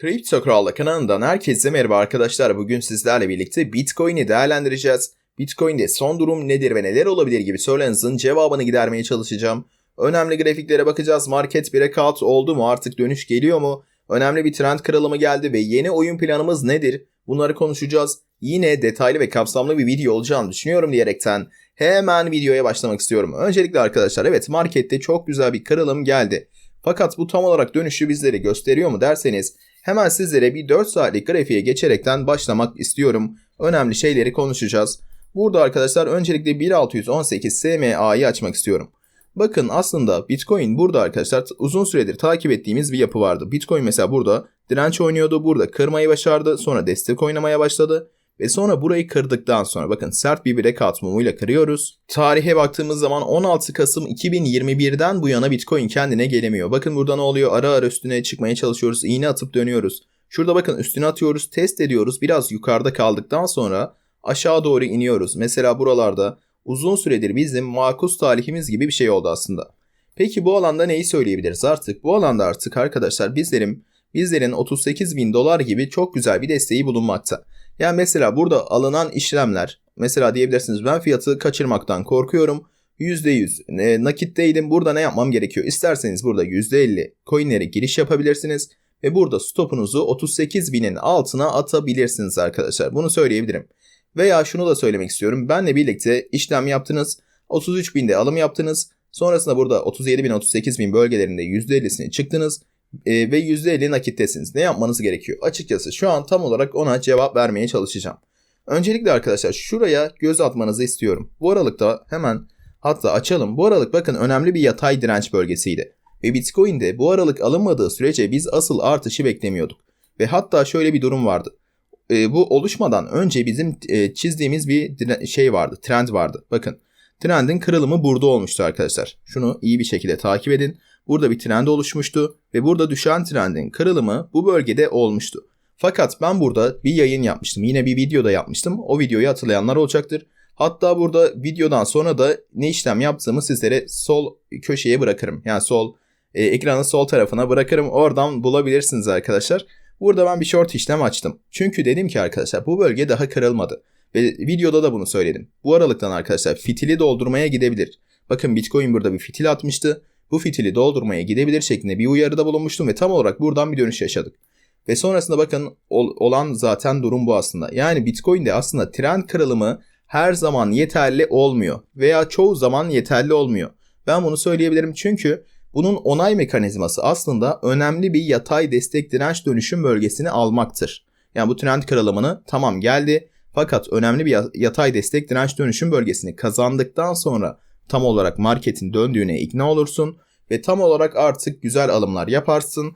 Kripto Kral'la kanalından herkese merhaba arkadaşlar. Bugün sizlerle birlikte Bitcoin'i değerlendireceğiz. Bitcoin'de son durum nedir ve neler olabilir gibi sorulerinizin cevabını gidermeye çalışacağım. Önemli grafiklere bakacağız. Market breakout oldu mu? Artık dönüş geliyor mu? Önemli bir trend kırılımı geldi ve yeni oyun planımız nedir? Bunları konuşacağız. Yine detaylı ve kapsamlı bir video olacağını düşünüyorum diyerekten hemen videoya başlamak istiyorum. Öncelikle arkadaşlar evet markette çok güzel bir kırılım geldi. Fakat bu tam olarak dönüşü bizlere gösteriyor mu derseniz hemen sizlere bir 4 saatlik grafiğe geçerekten başlamak istiyorum. Önemli şeyleri konuşacağız. Burada arkadaşlar öncelikle 1618 SMA'yı açmak istiyorum. Bakın aslında Bitcoin burada arkadaşlar uzun süredir takip ettiğimiz bir yapı vardı. Bitcoin mesela burada direnç oynuyordu. Burada kırmayı başardı. Sonra destek oynamaya başladı. Ve sonra burayı kırdıktan sonra bakın sert bir breakout mumuyla kırıyoruz. Tarihe baktığımız zaman 16 Kasım 2021'den bu yana Bitcoin kendine gelemiyor. Bakın burada ne oluyor? Ara ara üstüne çıkmaya çalışıyoruz. İğne atıp dönüyoruz. Şurada bakın üstüne atıyoruz, test ediyoruz. Biraz yukarıda kaldıktan sonra aşağı doğru iniyoruz. Mesela buralarda uzun süredir bizim makus talihimiz gibi bir şey oldu aslında. Peki bu alanda neyi söyleyebiliriz artık? Bu alanda artık arkadaşlar bizlerin bizlerin 38 bin dolar gibi çok güzel bir desteği bulunmakta. Yani mesela burada alınan işlemler mesela diyebilirsiniz ben fiyatı kaçırmaktan korkuyorum. %100 e, nakitteydim burada ne yapmam gerekiyor? İsterseniz burada %50 coinlere giriş yapabilirsiniz ve burada stopunuzu 38 binin altına atabilirsiniz arkadaşlar. Bunu söyleyebilirim. Veya şunu da söylemek istiyorum. Benle birlikte işlem yaptınız. 33 binde alım yaptınız. Sonrasında burada 37 bin 38 bin bölgelerinde %50'sini çıktınız e, ve %50 nakittesiniz. Ne yapmanız gerekiyor? Açıkçası şu an tam olarak ona cevap vermeye çalışacağım. Öncelikle arkadaşlar şuraya göz atmanızı istiyorum. Bu aralıkta hemen hatta açalım. Bu aralık bakın önemli bir yatay direnç bölgesiydi. Ve Bitcoin'de bu aralık alınmadığı sürece biz asıl artışı beklemiyorduk. Ve hatta şöyle bir durum vardı. E, bu oluşmadan önce bizim e, çizdiğimiz bir şey vardı, trend vardı. Bakın trendin kırılımı burada olmuştu arkadaşlar. Şunu iyi bir şekilde takip edin. Burada bir trend oluşmuştu ve burada düşen trendin kırılımı bu bölgede olmuştu. Fakat ben burada bir yayın yapmıştım. Yine bir videoda yapmıştım. O videoyu hatırlayanlar olacaktır. Hatta burada videodan sonra da ne işlem yaptığımı sizlere sol köşeye bırakırım. Yani sol e, ekranın sol tarafına bırakırım. Oradan bulabilirsiniz arkadaşlar. Burada ben bir short işlem açtım. Çünkü dedim ki arkadaşlar bu bölge daha kırılmadı. Ve videoda da bunu söyledim. Bu aralıktan arkadaşlar fitili doldurmaya gidebilir. Bakın Bitcoin burada bir fitil atmıştı bu fitili doldurmaya gidebilir şeklinde bir uyarıda bulunmuştum ve tam olarak buradan bir dönüş yaşadık. Ve sonrasında bakın olan zaten durum bu aslında. Yani Bitcoin'de aslında trend kırılımı her zaman yeterli olmuyor veya çoğu zaman yeterli olmuyor. Ben bunu söyleyebilirim çünkü bunun onay mekanizması aslında önemli bir yatay destek direnç dönüşüm bölgesini almaktır. Yani bu trend kırılımını tamam geldi fakat önemli bir yatay destek direnç dönüşüm bölgesini kazandıktan sonra tam olarak marketin döndüğüne ikna olursun ve tam olarak artık güzel alımlar yaparsın.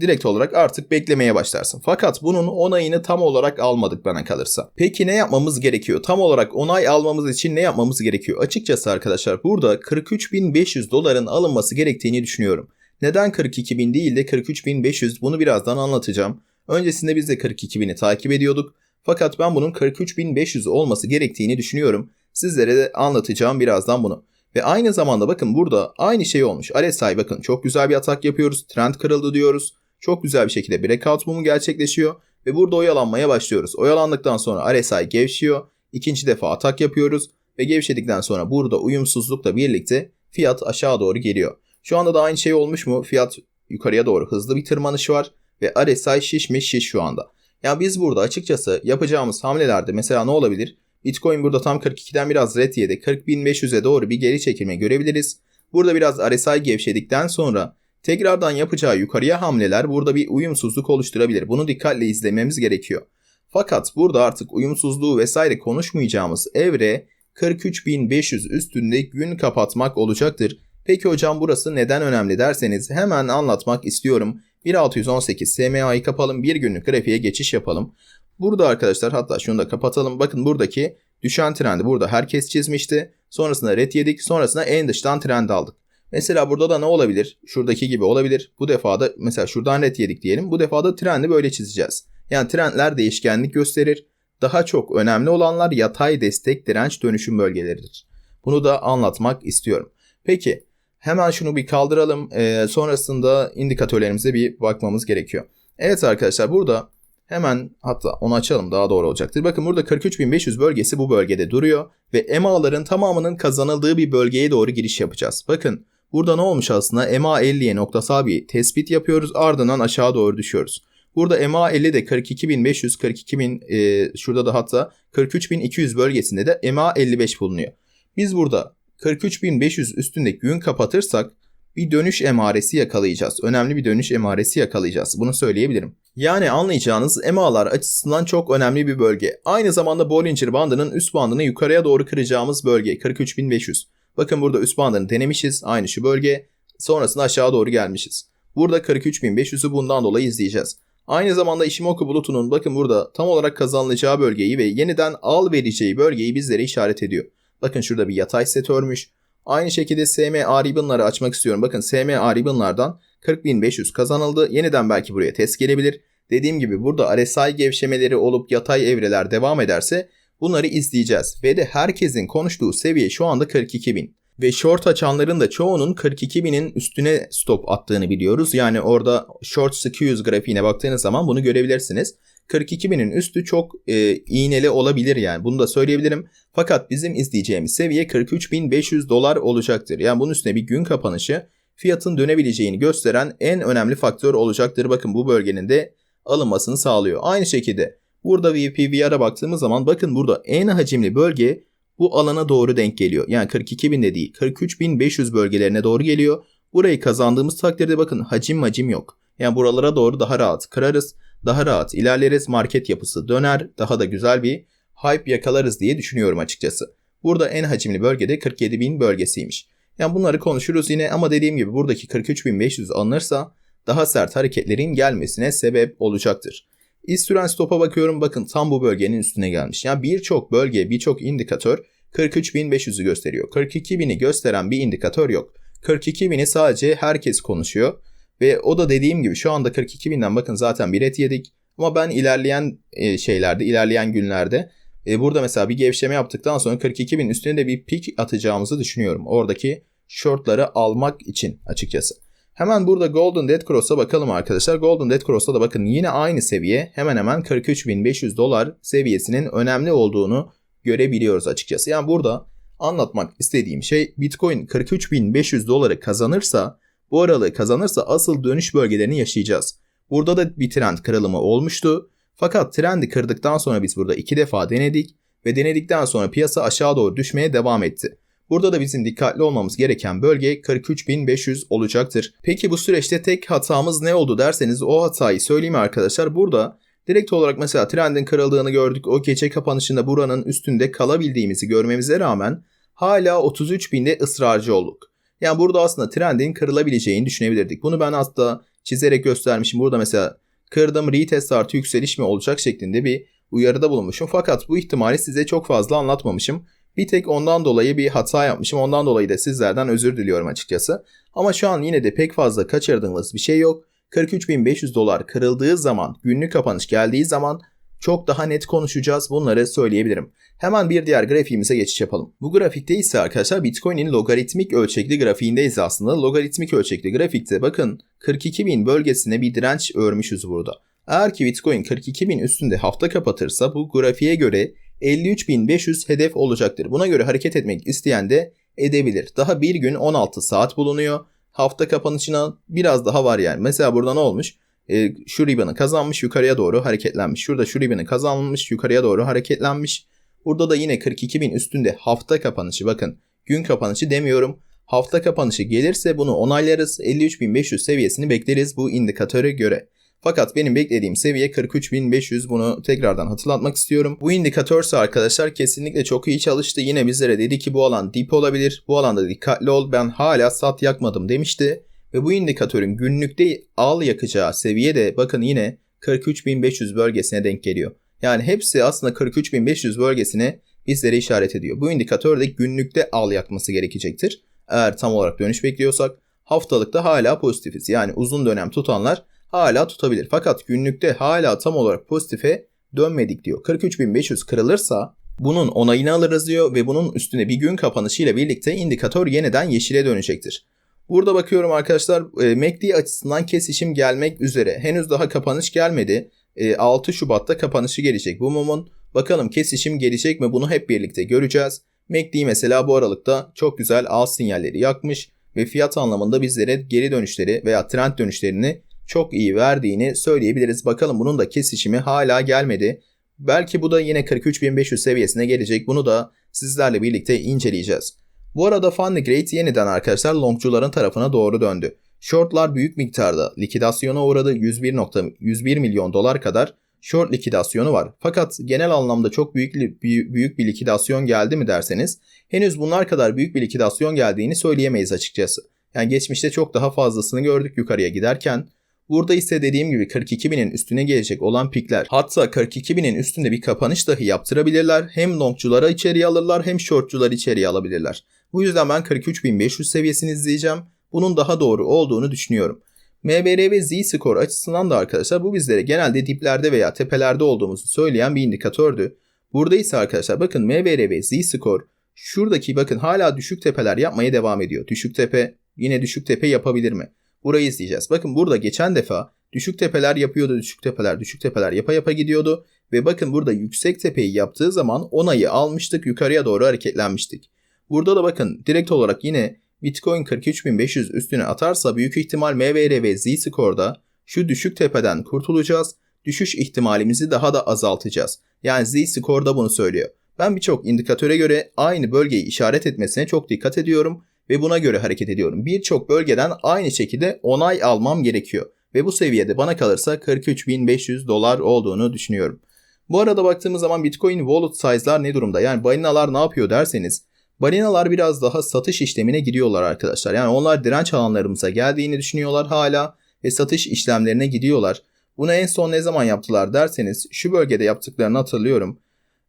Direkt olarak artık beklemeye başlarsın. Fakat bunun onayını tam olarak almadık bana kalırsa. Peki ne yapmamız gerekiyor? Tam olarak onay almamız için ne yapmamız gerekiyor? Açıkçası arkadaşlar burada 43.500 doların alınması gerektiğini düşünüyorum. Neden 42.000 değil de 43.500 bunu birazdan anlatacağım. Öncesinde biz de 42.000'i takip ediyorduk. Fakat ben bunun 43.500 olması gerektiğini düşünüyorum. Sizlere de anlatacağım birazdan bunu. Ve aynı zamanda bakın burada aynı şey olmuş. RSI bakın çok güzel bir atak yapıyoruz. Trend kırıldı diyoruz. Çok güzel bir şekilde breakout mumu gerçekleşiyor. Ve burada oyalanmaya başlıyoruz. Oyalandıktan sonra RSI gevşiyor. İkinci defa atak yapıyoruz. Ve gevşedikten sonra burada uyumsuzlukla birlikte fiyat aşağı doğru geliyor. Şu anda da aynı şey olmuş mu? Fiyat yukarıya doğru hızlı bir tırmanış var. Ve RSI şişmiş şiş şu anda. Yani biz burada açıkçası yapacağımız hamlelerde mesela ne olabilir? Bitcoin burada tam 42'den biraz red yedi. 40.500'e doğru bir geri çekilme görebiliriz. Burada biraz RSI gevşedikten sonra tekrardan yapacağı yukarıya hamleler burada bir uyumsuzluk oluşturabilir. Bunu dikkatle izlememiz gerekiyor. Fakat burada artık uyumsuzluğu vesaire konuşmayacağımız evre 43.500 üstünde gün kapatmak olacaktır. Peki hocam burası neden önemli derseniz hemen anlatmak istiyorum. 1618 SMA'yı kapalım bir günlük grafiğe geçiş yapalım. Burada arkadaşlar hatta şunu da kapatalım. Bakın buradaki düşen trendi burada herkes çizmişti. Sonrasında red yedik. Sonrasında en dıştan trend aldık. Mesela burada da ne olabilir? Şuradaki gibi olabilir. Bu defa da mesela şuradan red yedik diyelim. Bu defa da trendi böyle çizeceğiz. Yani trendler değişkenlik gösterir. Daha çok önemli olanlar yatay destek direnç dönüşüm bölgeleridir. Bunu da anlatmak istiyorum. Peki hemen şunu bir kaldıralım. Ee, sonrasında indikatörlerimize bir bakmamız gerekiyor. Evet arkadaşlar burada hemen hatta onu açalım daha doğru olacaktır. Bakın burada 43.500 bölgesi bu bölgede duruyor ve EMA'ların tamamının kazanıldığı bir bölgeye doğru giriş yapacağız. Bakın burada ne olmuş aslında EMA 50'ye noktasal bir tespit yapıyoruz ardından aşağı doğru düşüyoruz. Burada EMA 50 de 42.500, 42.000 e, şurada da hatta 43.200 bölgesinde de EMA 55 bulunuyor. Biz burada 43.500 üstündeki gün kapatırsak bir dönüş emaresi yakalayacağız. Önemli bir dönüş emaresi yakalayacağız. Bunu söyleyebilirim. Yani anlayacağınız EMA'lar açısından çok önemli bir bölge. Aynı zamanda Bollinger bandının üst bandını yukarıya doğru kıracağımız bölge 43.500. Bakın burada üst bandını denemişiz. Aynı şu bölge. Sonrasında aşağı doğru gelmişiz. Burada 43.500'ü bundan dolayı izleyeceğiz. Aynı zamanda Ishimoku bulutunun bakın burada tam olarak kazanılacağı bölgeyi ve yeniden al vereceği bölgeyi bizlere işaret ediyor. Bakın şurada bir yatay set örmüş. Aynı şekilde SMA ribbon'ları açmak istiyorum. Bakın SMA ribbon'lardan 40.500 kazanıldı. Yeniden belki buraya test gelebilir. Dediğim gibi burada RSI gevşemeleri olup yatay evreler devam ederse bunları izleyeceğiz. Ve de herkesin konuştuğu seviye şu anda 42.000. Ve short açanların da çoğunun 42.000'in üstüne stop attığını biliyoruz. Yani orada short skews grafiğine baktığınız zaman bunu görebilirsiniz. 42.000'in üstü çok e, iğneli olabilir yani bunu da söyleyebilirim. Fakat bizim izleyeceğimiz seviye 43.500 dolar olacaktır. Yani bunun üstüne bir gün kapanışı fiyatın dönebileceğini gösteren en önemli faktör olacaktır. Bakın bu bölgenin de alınmasını sağlıyor. Aynı şekilde burada VPVR'a baktığımız zaman bakın burada en hacimli bölge bu alana doğru denk geliyor. Yani 42.000 de değil 43.500 bölgelerine doğru geliyor. Burayı kazandığımız takdirde bakın hacim hacim yok. Yani buralara doğru daha rahat kırarız daha rahat ilerleriz, market yapısı döner, daha da güzel bir hype yakalarız diye düşünüyorum açıkçası. Burada en hacimli bölgede 47.000 bölgesiymiş. Yani bunları konuşuruz yine ama dediğim gibi buradaki 43.500 alınırsa daha sert hareketlerin gelmesine sebep olacaktır. İstüren stopa bakıyorum bakın tam bu bölgenin üstüne gelmiş. Yani birçok bölge birçok indikatör 43.500'ü gösteriyor. 42.000'i gösteren bir indikatör yok. 42.000'i sadece herkes konuşuyor. Ve o da dediğim gibi şu anda 42 binden bakın zaten bir et yedik. Ama ben ilerleyen e, şeylerde, ilerleyen günlerde e, burada mesela bir gevşeme yaptıktan sonra 42 bin üstüne de bir pik atacağımızı düşünüyorum. Oradaki shortları almak için açıkçası. Hemen burada Golden Dead Cross'a bakalım arkadaşlar. Golden Dead Cross'ta da bakın yine aynı seviye hemen hemen 43.500 dolar seviyesinin önemli olduğunu görebiliyoruz açıkçası. Yani burada anlatmak istediğim şey Bitcoin 43.500 doları kazanırsa bu aralığı kazanırsa asıl dönüş bölgelerini yaşayacağız. Burada da bir trend kırılımı olmuştu. Fakat trendi kırdıktan sonra biz burada iki defa denedik ve denedikten sonra piyasa aşağı doğru düşmeye devam etti. Burada da bizim dikkatli olmamız gereken bölge 43.500 olacaktır. Peki bu süreçte tek hatamız ne oldu derseniz o hatayı söyleyeyim arkadaşlar. Burada direkt olarak mesela trendin kırıldığını gördük. O gece kapanışında buranın üstünde kalabildiğimizi görmemize rağmen hala 33.000'de ısrarcı olduk. Yani burada aslında trendin kırılabileceğini düşünebilirdik. Bunu ben hatta çizerek göstermişim. Burada mesela kırdım retest artı yükseliş mi olacak şeklinde bir uyarıda bulunmuşum. Fakat bu ihtimali size çok fazla anlatmamışım. Bir tek ondan dolayı bir hata yapmışım. Ondan dolayı da sizlerden özür diliyorum açıkçası. Ama şu an yine de pek fazla kaçırdığımız bir şey yok. 43.500 dolar kırıldığı zaman, günlük kapanış geldiği zaman çok daha net konuşacağız. Bunları söyleyebilirim. Hemen bir diğer grafiğimize geçiş yapalım. Bu grafikte ise arkadaşlar Bitcoin'in logaritmik ölçekli grafiğindeyiz aslında. Logaritmik ölçekli grafikte bakın 42.000 bölgesine bir direnç örmüşüz burada. Eğer ki Bitcoin 42.000 üstünde hafta kapatırsa bu grafiğe göre 53.500 hedef olacaktır. Buna göre hareket etmek isteyen de edebilir. Daha bir gün 16 saat bulunuyor. Hafta kapanışına biraz daha var yani. Mesela burada ne olmuş? E, şu ribbon'ı kazanmış yukarıya doğru hareketlenmiş. Şurada şu ribbon'ı kazanmış yukarıya doğru hareketlenmiş. Burada da yine 42 bin üstünde hafta kapanışı bakın gün kapanışı demiyorum. Hafta kapanışı gelirse bunu onaylarız. 53.500 seviyesini bekleriz bu indikatöre göre. Fakat benim beklediğim seviye 43.500 bunu tekrardan hatırlatmak istiyorum. Bu indikatörse arkadaşlar kesinlikle çok iyi çalıştı. Yine bizlere dedi ki bu alan dip olabilir. Bu alanda dikkatli ol ben hala sat yakmadım demişti. Ve bu indikatörün günlükte al yakacağı seviye de bakın yine 43.500 bölgesine denk geliyor. Yani hepsi aslında 43.500 bölgesine bizlere işaret ediyor. Bu indikatör de günlükte al yakması gerekecektir. Eğer tam olarak dönüş bekliyorsak haftalıkta hala pozitifiz. Yani uzun dönem tutanlar hala tutabilir. Fakat günlükte hala tam olarak pozitife dönmedik diyor. 43.500 kırılırsa bunun onayını alırız diyor ve bunun üstüne bir gün kapanışıyla birlikte indikatör yeniden yeşile dönecektir. Burada bakıyorum arkadaşlar e, MACD açısından kesişim gelmek üzere. Henüz daha kapanış gelmedi. E, 6 Şubat'ta kapanışı gelecek bu mumun. Bakalım kesişim gelecek mi bunu hep birlikte göreceğiz. MACD mesela bu aralıkta çok güzel al sinyalleri yakmış ve fiyat anlamında bizlere geri dönüşleri veya trend dönüşlerini çok iyi verdiğini söyleyebiliriz. Bakalım bunun da kesişimi hala gelmedi. Belki bu da yine 43.500 seviyesine gelecek. Bunu da sizlerle birlikte inceleyeceğiz. Bu arada Funny Great yeniden arkadaşlar longcuların tarafına doğru döndü. Shortlar büyük miktarda likidasyona uğradı. 101, nokta, 101 milyon dolar kadar short likidasyonu var. Fakat genel anlamda çok büyük büyük bir likidasyon geldi mi derseniz henüz bunlar kadar büyük bir likidasyon geldiğini söyleyemeyiz açıkçası. Yani geçmişte çok daha fazlasını gördük yukarıya giderken. Burada ise dediğim gibi 42 binin üstüne gelecek olan pikler hatta 42 binin üstünde bir kapanış dahi yaptırabilirler. Hem longculara içeriye alırlar hem shortcuları içeriye alabilirler. Bu yüzden ben 43.500 seviyesini izleyeceğim. Bunun daha doğru olduğunu düşünüyorum. MBR ve Z-Score açısından da arkadaşlar bu bizlere genelde diplerde veya tepelerde olduğumuzu söyleyen bir indikatördü. Burada ise arkadaşlar bakın MBR ve Z-Score şuradaki bakın hala düşük tepeler yapmaya devam ediyor. Düşük tepe yine düşük tepe yapabilir mi? Burayı izleyeceğiz. Bakın burada geçen defa düşük tepeler yapıyordu, düşük tepeler, düşük tepeler yapa yapa gidiyordu. Ve bakın burada yüksek tepeyi yaptığı zaman onayı almıştık, yukarıya doğru hareketlenmiştik. Burada da bakın direkt olarak yine Bitcoin 43.500 üstüne atarsa büyük ihtimal MVR ve Z-Score'da şu düşük tepeden kurtulacağız. Düşüş ihtimalimizi daha da azaltacağız. Yani Z-Score da bunu söylüyor. Ben birçok indikatöre göre aynı bölgeyi işaret etmesine çok dikkat ediyorum ve buna göre hareket ediyorum. Birçok bölgeden aynı şekilde onay almam gerekiyor. Ve bu seviyede bana kalırsa 43.500 dolar olduğunu düşünüyorum. Bu arada baktığımız zaman Bitcoin wallet size'lar ne durumda? Yani balinalar ne yapıyor derseniz balinalar biraz daha satış işlemine giriyorlar arkadaşlar. Yani onlar direnç alanlarımıza geldiğini düşünüyorlar hala ve satış işlemlerine gidiyorlar. Bunu en son ne zaman yaptılar derseniz şu bölgede yaptıklarını hatırlıyorum.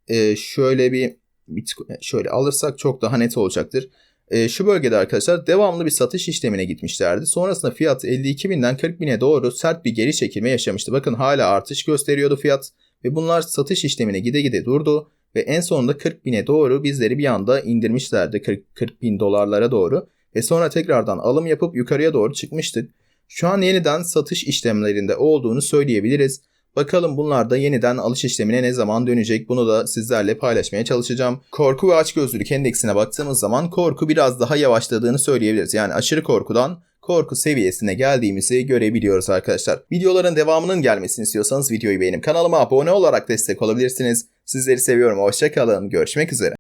Ee, şöyle bir şöyle alırsak çok daha net olacaktır. Ee, şu bölgede arkadaşlar devamlı bir satış işlemine gitmişlerdi. Sonrasında fiyat 52 binden 40 bine doğru sert bir geri çekilme yaşamıştı. Bakın hala artış gösteriyordu fiyat ve bunlar satış işlemine gide gide durdu ve en sonunda 40 bine doğru bizleri bir anda indirmişlerdi 40, 40 bin dolarlara doğru ve sonra tekrardan alım yapıp yukarıya doğru çıkmıştık. Şu an yeniden satış işlemlerinde olduğunu söyleyebiliriz. Bakalım bunlar da yeniden alış işlemine ne zaman dönecek bunu da sizlerle paylaşmaya çalışacağım. Korku ve açgözlülük endeksine baktığımız zaman korku biraz daha yavaşladığını söyleyebiliriz. Yani aşırı korkudan korku seviyesine geldiğimizi görebiliyoruz arkadaşlar. Videoların devamının gelmesini istiyorsanız videoyu beğenip kanalıma abone olarak destek olabilirsiniz. Sizleri seviyorum. Hoşçakalın. Görüşmek üzere.